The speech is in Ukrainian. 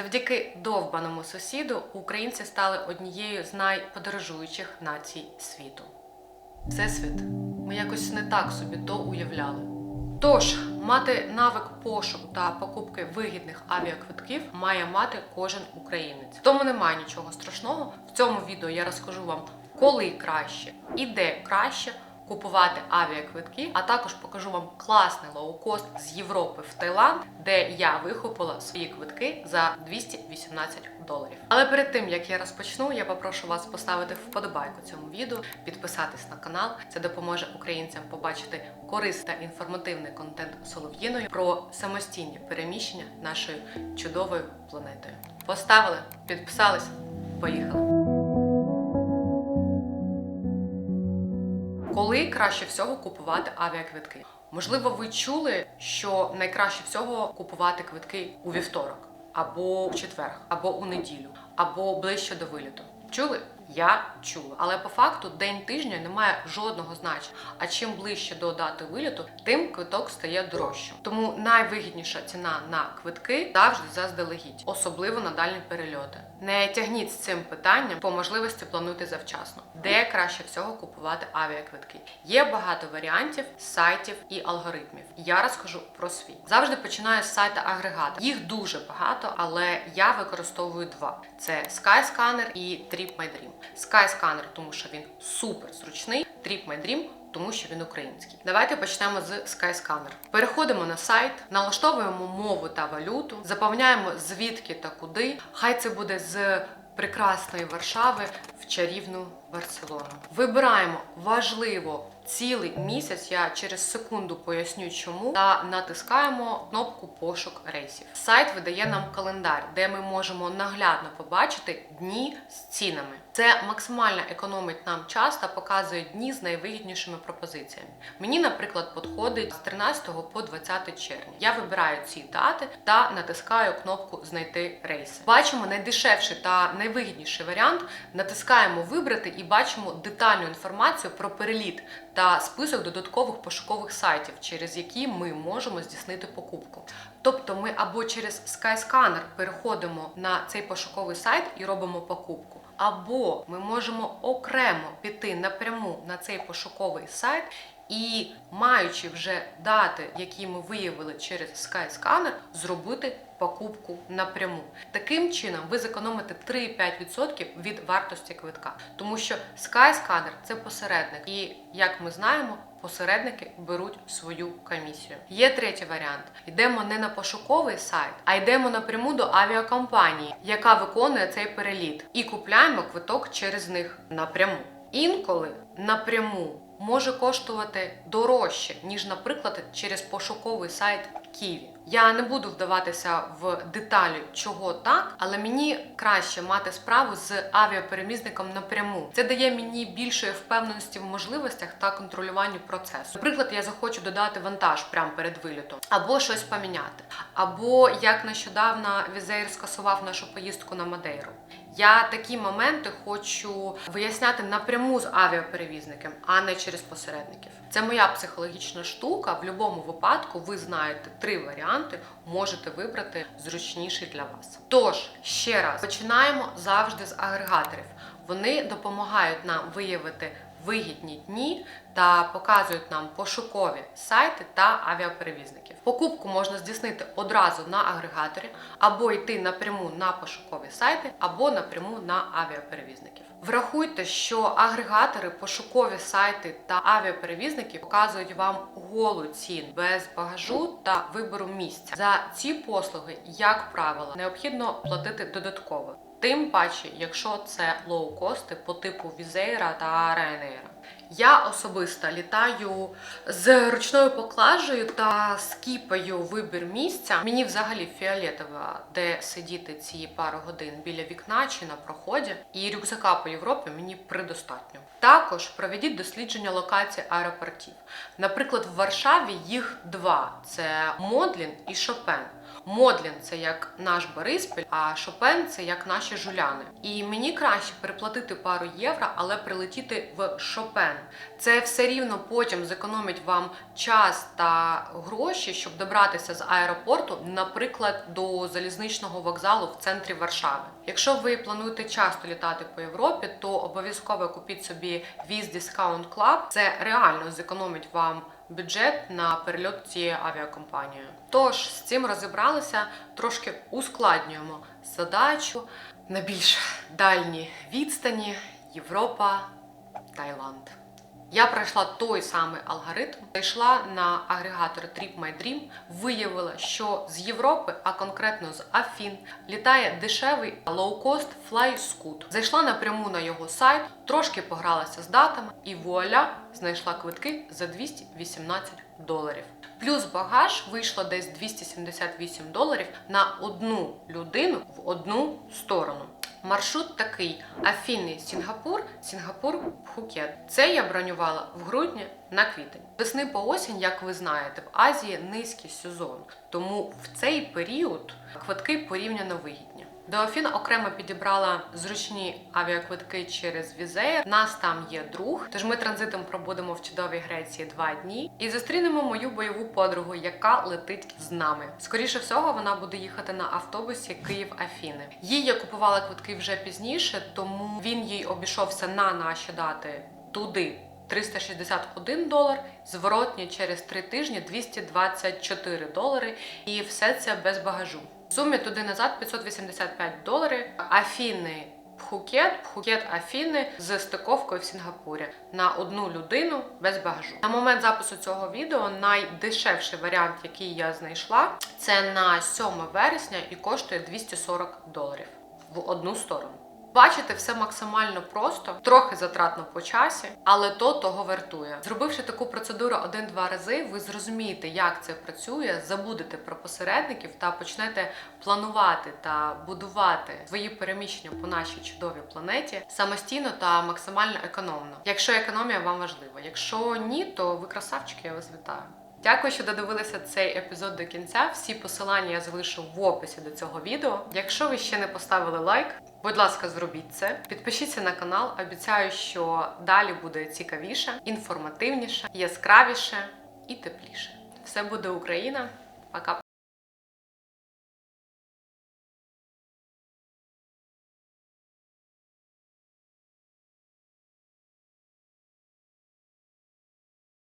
Завдяки довбаному сусіду українці стали однією з найподорожуючих націй світу. Всесвіт, ми якось не так собі то уявляли. Тож, мати навик пошуку та покупки вигідних авіаквитків має мати кожен українець. Тому немає нічого страшного. В цьому відео я розкажу вам, коли краще і де краще купувати авіаквитки, а також покажу вам класний лоукост з Європи в Таїланд, де я вихопила свої квитки за 218 доларів. Але перед тим як я розпочну, я попрошу вас поставити вподобайку цьому відео, підписатись на канал. Це допоможе українцям побачити корисний та інформативний контент Солов'їною про самостійні переміщення нашою чудовою планетою. Поставили, підписались, поїхали. Коли краще всього купувати авіаквитки? Можливо, ви чули, що найкраще всього купувати квитки у вівторок, або у четвер, або у неділю, або ближче до виліту. Чули? Я чула, але по факту день тижня не має жодного значення. А чим ближче до дати виліту, тим квиток стає дорожчим. Тому найвигідніша ціна на квитки завжди заздалегідь, особливо на дальні перельоти. Не тягніть з цим питанням, по можливості плануйте завчасно. Де краще всього купувати авіаквитки? Є багато варіантів, сайтів і алгоритмів. Я розкажу про свій. Завжди починаю з сайта агрегатора. Їх дуже багато, але я використовую два: це Skyscanner і TripMyDream. Skyscanner, тому що він супер зручний. TripMyDream тому що він український. Давайте почнемо з Skyscanner. Переходимо на сайт, налаштовуємо мову та валюту, заповняємо звідки та куди. Хай це буде з прекрасної Варшави в чарівну Барселону. Вибираємо важливо цілий місяць. Я через секунду поясню, чому та натискаємо кнопку пошук рейсів. Сайт видає нам календар, де ми можемо наглядно побачити дні з цінами. Це максимально економить нам час та показує дні з найвигіднішими пропозиціями. Мені, наприклад, підходить з 13 по 20 червня. Я вибираю ці дати та натискаю кнопку Знайти рейси. Бачимо найдешевший та найвигідніший варіант. Натискаємо Вибрати і бачимо детальну інформацію про переліт та список додаткових пошукових сайтів, через які ми можемо здійснити покупку. Тобто ми або через Skyscanner переходимо на цей пошуковий сайт і робимо покупку. Або ми можемо окремо піти напряму на цей пошуковий сайт і, маючи вже дати, які ми виявили через Skyscanner, зробити покупку напряму. Таким чином ви зекономите 3-5% від вартості квитка, тому що Skyscanner – це посередник, і як ми знаємо. Посередники беруть свою комісію. Є третій варіант: йдемо не на пошуковий сайт, а йдемо напряму до авіакомпанії, яка виконує цей переліт, і купляємо квиток через них напряму. Інколи напряму може коштувати дорожче, ніж, наприклад, через пошуковий сайт Києві. Я не буду вдаватися в деталі, чого так, але мені краще мати справу з авіаперемізником напряму. Це дає мені більшої впевненості в можливостях та контролюванню процесу. Наприклад, я захочу додати вантаж прямо перед вилітом, або щось поміняти, або як нещодавно Візеєр скасував нашу поїздку на Мадейру. Я такі моменти хочу виясняти напряму з авіаперевізником, а не через посередників. Це моя психологічна штука. В будь-якому випадку ви знаєте три варіанти, можете вибрати зручніший для вас. Тож ще раз починаємо завжди з агрегаторів. Вони допомагають нам виявити вигідні дні та показують нам пошукові сайти та авіаперевізників. Покупку можна здійснити одразу на агрегаторі, або йти напряму на пошукові сайти, або напряму на авіаперевізників. Врахуйте, що агрегатори, пошукові сайти та авіаперевізники показують вам голу цін без багажу та вибору місця. За ці послуги, як правило, необхідно платити додатково. Тим паче, якщо це лоукости по типу Візейра та Ryanair. Я особисто літаю з ручною поклажею та скіпаю вибір місця. Мені взагалі фіолетово, де сидіти ці пару годин біля вікна чи на проході, і рюкзака по Європі мені предостатньо. Також проведіть дослідження локацій аеропортів. Наприклад, в Варшаві їх два: це Модлін і Шопен. Модлін це як наш Бориспіль, а Шопен це як наші жуляни. І мені краще переплатити пару євро, але прилетіти в Шопен. Це все рівно потім зекономить вам час та гроші, щоб добратися з аеропорту, наприклад, до залізничного вокзалу в центрі Варшави. Якщо ви плануєте часто літати по Європі, то обов'язково купіть собі Viz Discount Club. Це реально зекономить вам бюджет на перельот цією авіакомпанією. Тож з цим розібралися, трошки ускладнюємо задачу на більш дальні відстані Європа, Таїланд. Я пройшла той самий алгоритм, зайшла на агрегатор TripMyDream, виявила, що з Європи, а конкретно з Афін, літає дешевий лоукост FlyScoot. Зайшла напряму на його сайт, трошки погралася з датами і вуаля знайшла квитки за 218 доларів. Плюс багаж вийшло десь 278 доларів на одну людину в одну сторону. Маршрут такий: Афіни, Сінгапур, Сінгапур, Пхукет. Це я бронювала в грудні на квітень. Весни по осінь, як ви знаєте, в Азії низький сезон, тому в цей період квитки порівняно вигідні. До Афін окремо підібрала зручні авіаквитки через Візеєр. Нас там є друг, тож ми транзитом пробудемо в чудовій Греції два дні і зустрінемо мою бойову подругу, яка летить з нами. Скоріше всього, вона буде їхати на автобусі Київ-Афіни. Їй я купувала квитки вже пізніше, тому він їй обійшовся на наші дати туди. 361 долар, зворотні через 3 тижні 224 долари, і все це без багажу. В сумі туди назад 585 доларів. Афіни Пхукет, Пхукет Афіни з стиковкою в Сінгапурі на одну людину без багажу. На момент запису цього відео найдешевший варіант, який я знайшла, це на 7 вересня і коштує 240 доларів в одну сторону. Бачите, все максимально просто, трохи затратно по часі, але то того вартує. Зробивши таку процедуру один-два рази, ви зрозумієте, як це працює, забудете про посередників та почнете планувати та будувати свої переміщення по нашій чудовій планеті самостійно та максимально економно. Якщо економія вам важлива, якщо ні, то ви красавчики, я вас вітаю. Дякую, що додивилися цей епізод до кінця. Всі посилання я залишу в описі до цього відео. Якщо ви ще не поставили лайк, будь ласка, зробіть це. Підпишіться на канал. Обіцяю, що далі буде цікавіше, інформативніше, яскравіше і тепліше. Все буде Україна. Пока.